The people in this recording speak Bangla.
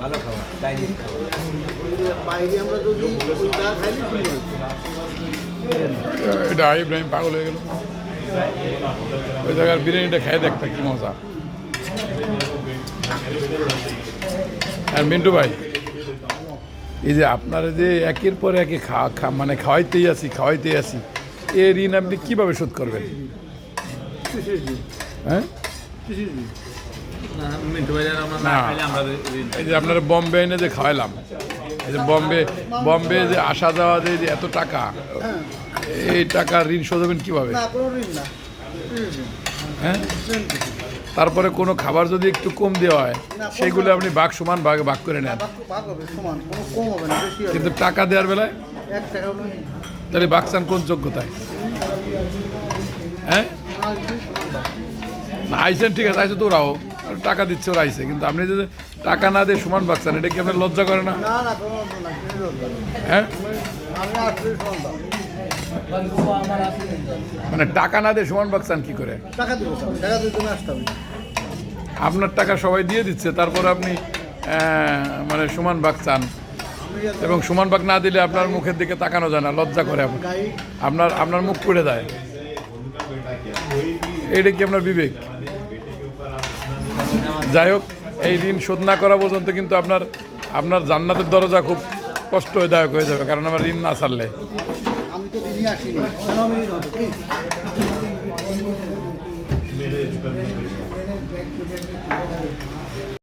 ভালো খাবার ডাইনিং এটা ইব্রাহিম পাগল হয়ে গেল। ওই জায়গার বিরিয়ানিটা খেয়ে দেখতে কি মজা। আর মিন্টু ভাই এই যে আপনারা যে একের পর একে খাওয়া খা- মানে খাওয়াইতেই আছি খাওয়াইতেই আছি এ ঋণ আপনি কীভাবে শোধ করবেন? হ্যাঁ? না। এই যে আপনারা বম্বে এনে যে খাওয়াইলাম এই যে বম্বে বম্বে যে আসা যাওয়া যে এত টাকা এই টাকা ঋণ শোধ হবেন কীভাবে? হ্যাঁ? তারপরে কোনো খাবার যদি একটু কম দেওয়া হয় সেগুলো আপনি ভাগ সমান ভাগ ভাগ করে নেন। কিন্তু টাকা দেওয়ার বেলায় তাহলে বাকসান কোন যোগ্যতায় হ্যাঁ? আইসেন ঠিক আছে আইসে তো ওরাও টাকা দিচ্ছে ওরা আইসে। কিন্তু আপনি যদি টাকা না দিয়ে সমান বাকসান এটা কি আপনার লজ্জা করে না? হ্যাঁ? মানে টাকা না দিয়ে সমান বাকসান কি করে? টাকা দিব টাকা দিতে আসতে হবে। আপনার টাকা সবাই দিয়ে দিচ্ছে তারপর আপনি মানে সমান বাক চান এবং সমান বাক না দিলে আপনার মুখের দিকে তাকানো যায় না লজ্জা করে আপনার। আপনার আপনার মুখ পড়ে যায়। এইটা কি আপনার বিবেক? যাই হোক এই ঋণ শোধ না করা পর্যন্ত কিন্তু আপনার আপনার জান্নাতের দরজা খুব কষ্টদায়ক হয়ে যাবে কারণ আমার ঋণ না ছাড়লে। আমি তো দিনই আসিনি।